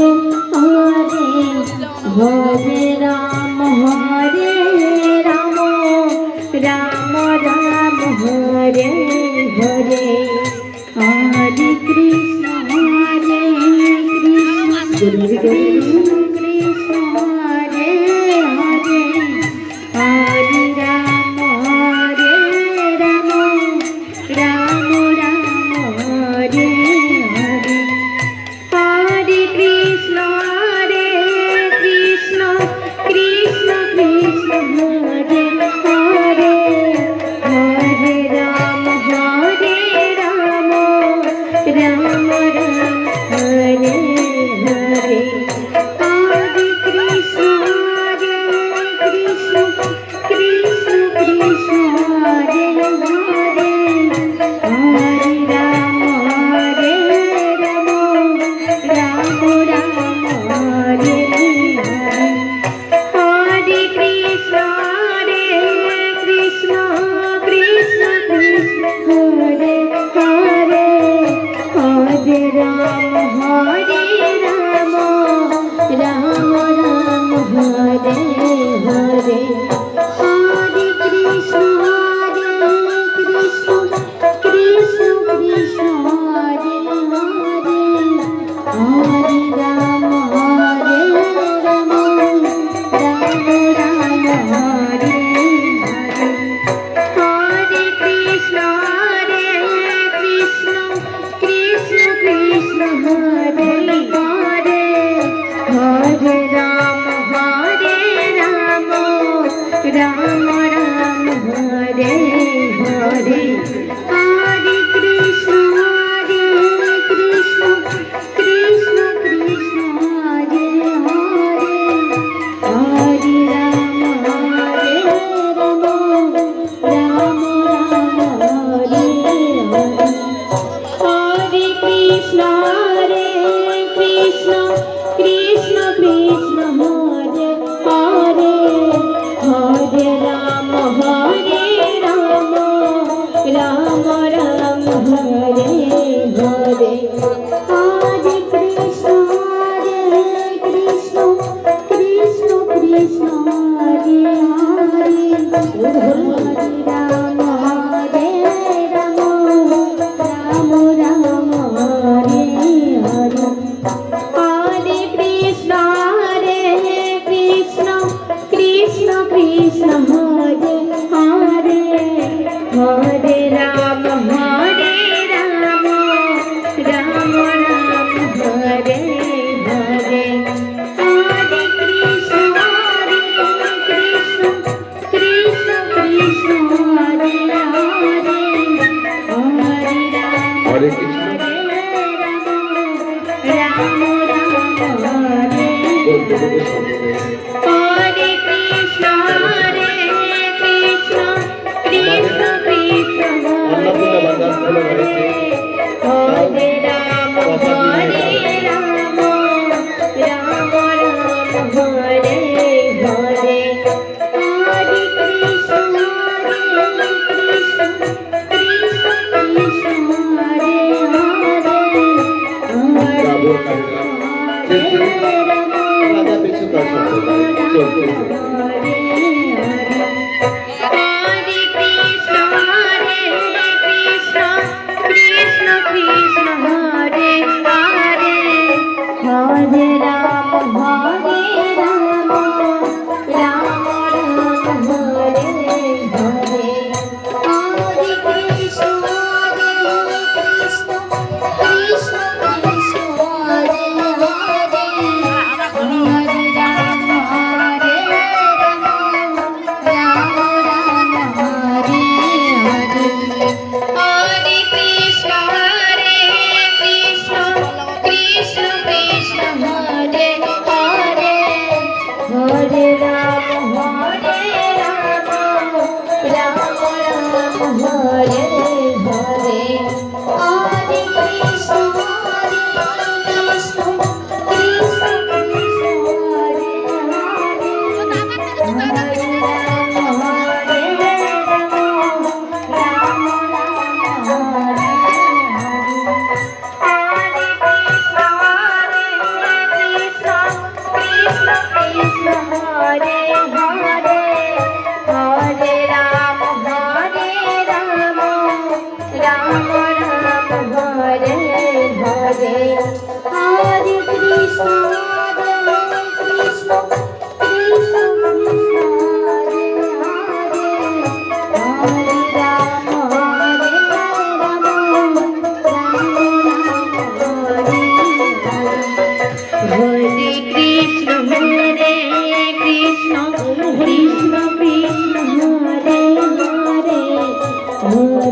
আমাদের ঘরে Krishna. সাদা পিছু কষ্ট চলতে Thank you. Hare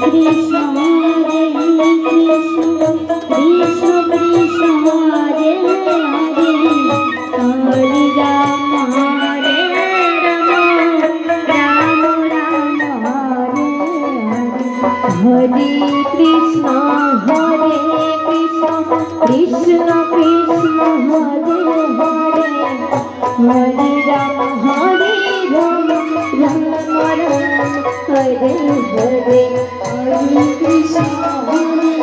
Krishna, Hare Hare. Hare Krishna,